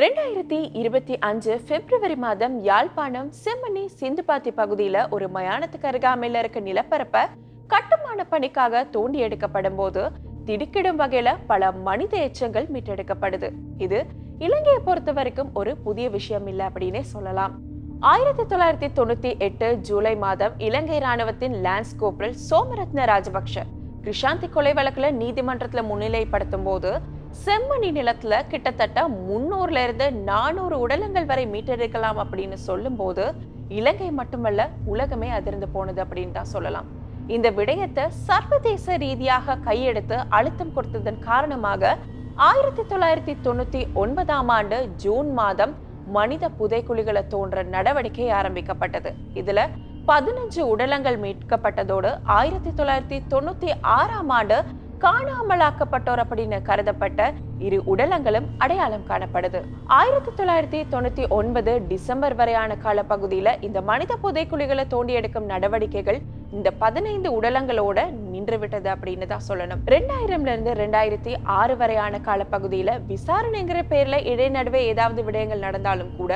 ரெண்டாயிரத்தி இருபத்தி அஞ்சு பிப்ரவரி மாதம் யாழ்ப்பாணம் செம்மணி சிந்துபாத்தி பகுதியில ஒரு மயானத்துக்கு அருகாமையில இருக்க நிலப்பரப்ப கட்டுமான பணிக்காக தோண்டி எடுக்கப்படும் போது திடுக்கிடும் வகையில பல மனித எச்சங்கள் மீட்டெடுக்கப்படுது. இது இலங்கையை பொறுத்த வரைக்கும் ஒரு புதிய விஷயம் இல்லை அப்படின்னே சொல்லலாம். ஆயிரத்தி தொள்ளாயிரத்தி தொண்ணூத்தி எட்டு ஜூலை மாதம் இலங்கை ராணுவத்தின் லான்ஸ் கோப்ரல் சோமரத்ன ராஜபக்ஷ கிருஷாந்தி கொலை வழக்குல நீதிமன்றத்துல முன்னிலைப்படுத்தும் போது செம்மணி நிலத்துல கிட்டத்தட்ட முன்னூறுல இருந்து நானூறு உடலங்கள் வரை மீட்டெடுக்கலாம் அப்படின்னு சொல்லும் போது இலங்கை மட்டுமல்ல உலகமே அதிர்ந்து போனது அப்படின்னு தான் சொல்லலாம். இந்த விடயத்தை சர்வதேச ரீதியாக கையெடுத்து அழுத்தம் கொடுத்ததன் காரணமாக ஆயிரத்தி தொள்ளாயிரத்தி தொண்ணூத்தி ஒன்பதாம் ஆண்டு ஜூன் மாதம் மனித புதைக்குழிகளை தோன்ற நடவடிக்கை ஆரம்பிக்கப்பட்டது. இதுல பதினஞ்சு உடலங்கள் மீட்கப்பட்டதோடு ஆயிரத்தி தொள்ளாயிரத்தி தொண்ணூத்தி ஆறாம் ஆண்டு காணாமலாக்கப்பட்டோர் அப்படின்னு கருதப்பட்ட இரு உடலங்களும் அடையாளம் காணப்படுது. ஆயிரத்தி தொள்ளாயிரத்தி தொண்ணூத்தி ஒன்பது டிசம்பர் வரையான காலப்பகுதியில இந்த மனித புதைக்குழிகளை தோண்டி எடுக்கும் நடவடிக்கைகள் இந்த பதினைந்து உடலங்களோட நின்று விட்டது அப்படின்னு தான் சொல்லணும். ரெண்டாயிரம்ல இருந்து ரெண்டாயிரத்தி ஆறு வரையான காலப்பகுதியில விசாரணைங்கிற பேர்ல இடைநடுவே ஏதாவது விடயங்கள் நடந்தாலும் கூட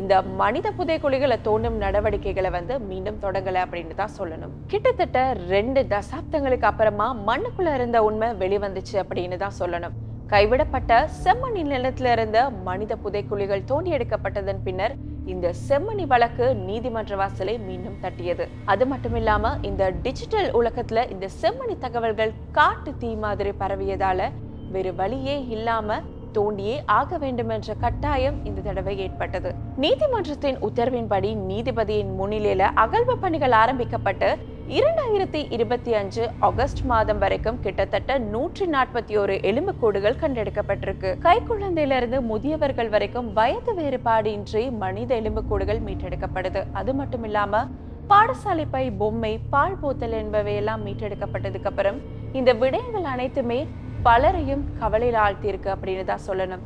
இந்த மனித புதைக்குழிகளை தோண்டும் நடவடிக்கைகளை வந்து மீண்டும் தொடங்கலை அப்படின்னு தான் சொல்லணும். கிட்டத்தட்ட ரெண்டு தசாப்தங்களுக்கு அப்புறமா மண்ணுக்குள்ள இருந்த உண்மை வெளிவந்துச்சு அப்படின்னு தான் சொல்லணும். கைவிடப்பட்ட செம்மணி நிலத்தில இருந்த மனித புதைக்குழிகள் தோண்டி எடுக்கப்பட்டதன் பின்னர் இந்த செம்மணி வழக்கு நீதிமன்ற வாசலை மீண்டும் தட்டியது. அது மட்டும் இல்லாம இந்த டிஜிட்டல் உலகத்துல இந்த செம்மணி தகவல்கள் காட்டு தீ மாதிரி பரவியதால வேறு வழியே இல்லாம தோண்டியே ஆக வேண்டும் என்ற கட்டாயம் இந்த தடவை ஏற்பட்டது. நீதிமன்றத்தின் உத்தரவின்படி நீதிபதியின் முன்னிலையில அகழ்வு பணிகள் ஆரம்பிக்கப்பட்டு இரண்டாயிரத்தி இருபத்தி அஞ்சு ஆகஸ்ட் மாதம் வரைக்கும் கிட்டத்தட்ட நூற்றி நாற்பத்தி ஒரு எலும்புக்கூடுகள் கண்டெடுக்கப்பட்டிருக்கு. கைக்குழந்தையிலிருந்து முதியவர்கள் வரைக்கும் வயது வேறுபாடின்றி மனித எலும்புக்கூடுகள் மீட்டெடுக்கப்படுது. அது மட்டும் இல்லாம பாடசாலை பை பொம்மை பால் போத்தல் என்பவையெல்லாம் மீட்டெடுக்கப்பட்டதுக்கு அப்புறம் இந்த விடயங்கள் அனைத்துமே பலரையும் கவலையில் ஆழ்த்தியிருக்கு அப்படின்னு தான் சொல்லணும்.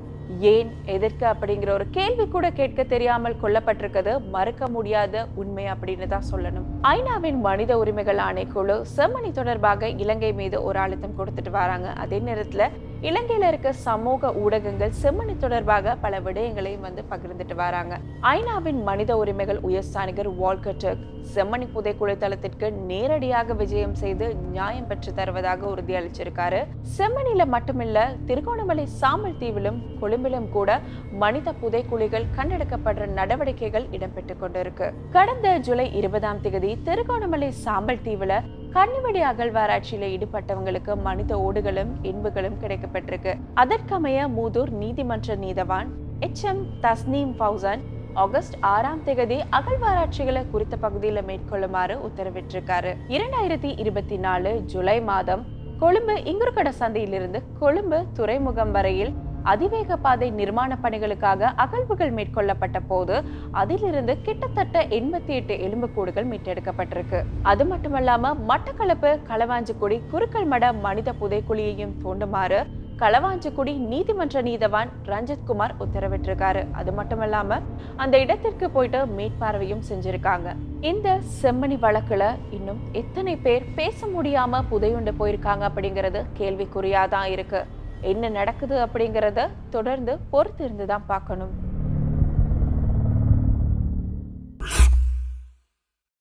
ஏன் எதற்கு அப்படிங்கிற ஒரு கேள்வி கூட கேட்க தெரியாமல் கொல்லப்பட்டிருக்கிறது மறுக்க முடியாத உண்மை அப்படின்னு தான் சொல்லணும். ஐநாவின் மனித உரிமைகள் ஆணைக்குழு செம்மணி தொடர்பாக இலங்கை மீது ஒரு அழுத்தம் கொடுத்துட்டு வராங்க. அதே நேரத்துல இலங்கையில இருக்க சமூக ஊடகங்கள் செம்மணி தொடர்பாக பல விடயங்களையும் வந்து பகிர்ந்துட்டு வராங்க. ஐநாவின் மனித உரிமைகள் உயர்ஸ்தானிகர் வால்கர் செம்மணி புதைக்குழு தளத்திற்கு நேரடியாக விஜயம் செய்து நியாயம் பெற்று தருவதாக உறுதியளிச்சிருக்காரு. செம்மணில மட்டுமில்ல திருகோணமலை சாம்பல் தீவிலும் கொழும்பிலும் கூட மனித புதைக்குழிகள் கண்டெடுக்கப்படுற நடவடிக்கைகள் இடம்பெற்று கொண்டிருக்கு. கடந்த ஜூலை இருபதாம் தேதி திருகோணமலை சாம்பல் தீவுல கன்னிவெடி அகழ்வாராய்ச்சியில ஈடுபட்டவங்களுக்கு மனித ஓடுகளும் இன்புகளும் கிடைக்கப்பட்டிருக்கு. அதற்கமைய மூதூர் நீதிமன்ற நீதவான் H. M. Tasneem Fauzan August ஆறாம் தேதி அகழ்வாராய்ச்சிகளை குறித்த பகுதியில் மேற்கொள்ளுமாறு உத்தரவிட்டிருக்காரு. இரண்டாயிரத்தி இருபத்தி நாலு ஜூலை மாதம் கொழும்பு இங்குருக்கட சந்தையிலிருந்து கொழும்பு துறைமுகம் வரையில் அதிவேக பாதை நிர்மாண பணிகளுக்காக அகழ்வுகள் மேற்கொள்ளப்பட்ட போது அதிலிருந்து கிட்டத்தட்ட எண்பத்தி எட்டு எலும்புக்கூடுகள் மீட்டெடுக்கப்பட்டிருக்கு. அது மட்டுமல்லாம மட்டக்களப்பு களவாஞ்சிக்குடி குறுக்கல் மட மனித புதைக்குழியையும் தோண்டுமாறு களவாஞ்சிக்குடி நீதிமன்ற நீதவான் ரஞ்சித் குமார் உத்தரவிட்டிருக்காரு. அது மட்டும் இல்லாம அந்த இடத்திற்கு போயிட்டு மேற்பார்வையும் செஞ்சிருக்காங்க. இந்த செம்மணி வழக்குல இன்னும் எத்தனை பேர் பேச முடியாம புதையுண்டு போயிருக்காங்க அப்படிங்கிறது கேள்விக்குறியாதான் இருக்கு. என்ன நடக்குது அப்படிங்கிறத தொடர்ந்து பொறுத்திருந்து தான் பார்க்கணும்.